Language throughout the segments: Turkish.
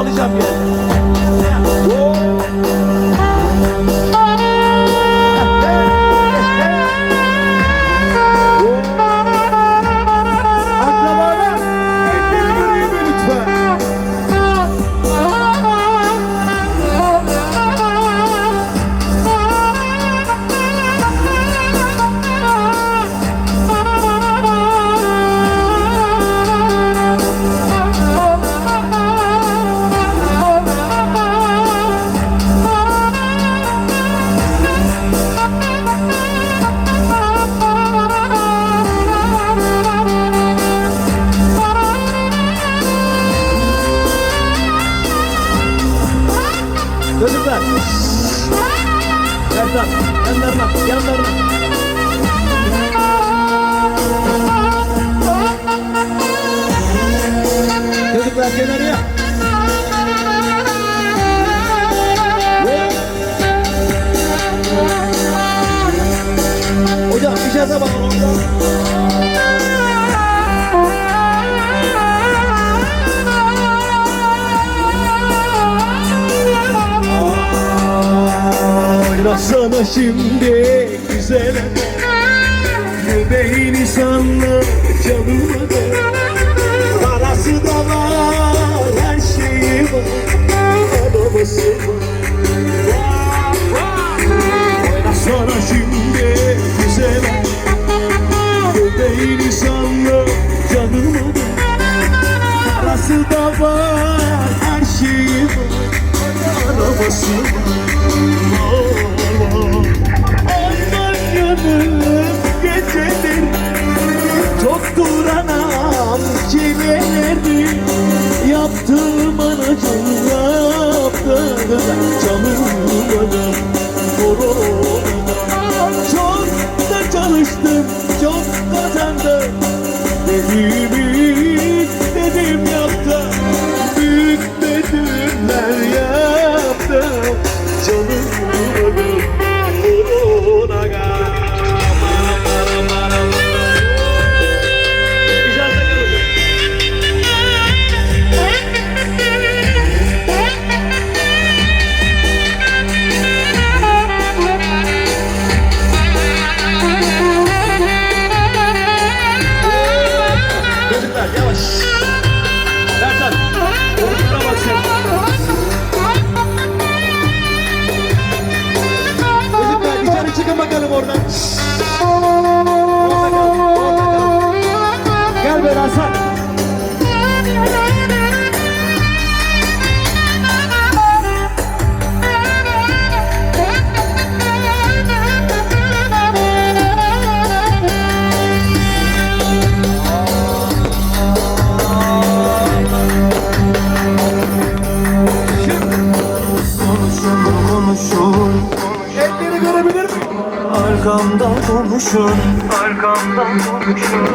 bağlayacağım gel. Ertan, yanlarına, yanlarına. Çocuklar kenarıya. Oynasana şimdi güzel Yüreğini sanma canıma da Parası da var her şeyi var. Arabası var. Oynasana şimdi güzel Yüreğini sanma canıma da Parası da var Çıkın bakalım oradan. Orada kal, orada kal. Gel böyle Hasan. Arkamdan konuşun Arkamdan konuşun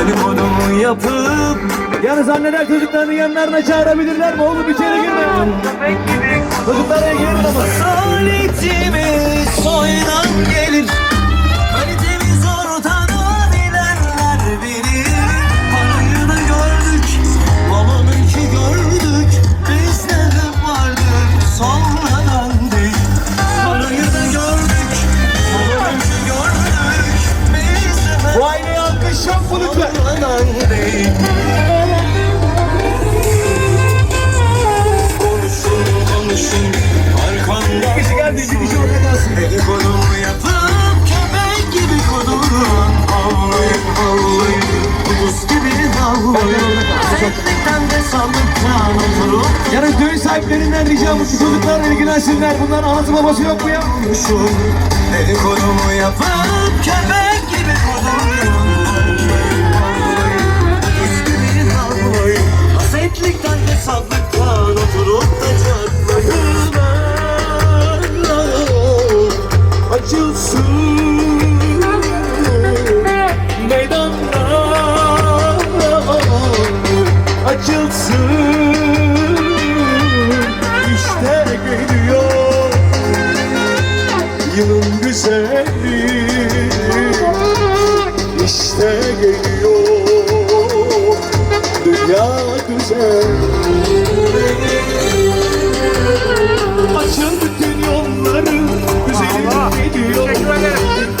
Dedikodumu yapıp Yani zanneder çocuklarını yanlarına çağırabilirler mi? Oğlum içeri girme. Çocuklara girin ama. Asaletimiz soydan gelir Dedikodumu yapıp köpek gibi kudurun Havlayıp havlayıp Kuduz gibi havlayıp Sevdikten de sandıktan oturup Yani düğün sahiplerinden ricam şu çocuklarla ilgilensinler. Bunların anası babası yok mu ya? Dedikodumu yapıp köpek Güzeli işte geliyor. Dünya güzel. Açın bütün yolları Güzelim gidiyor.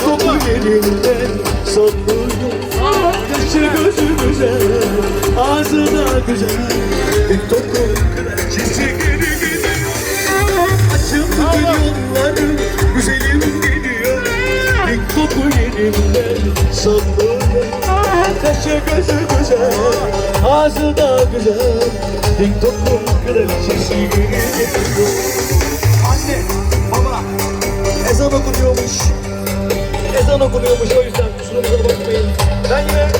Topu elinde Saplıyor Kaşı gözü güzel Ağzı da güzel Saplıyor Kaşı gözü güzel Ağzı da güzel TikTok'un kraliçesi Anne, baba, ezan okunuyormuş. Ezan okunuyormuş o yüzden kusurumuza bakmayın. Ben yine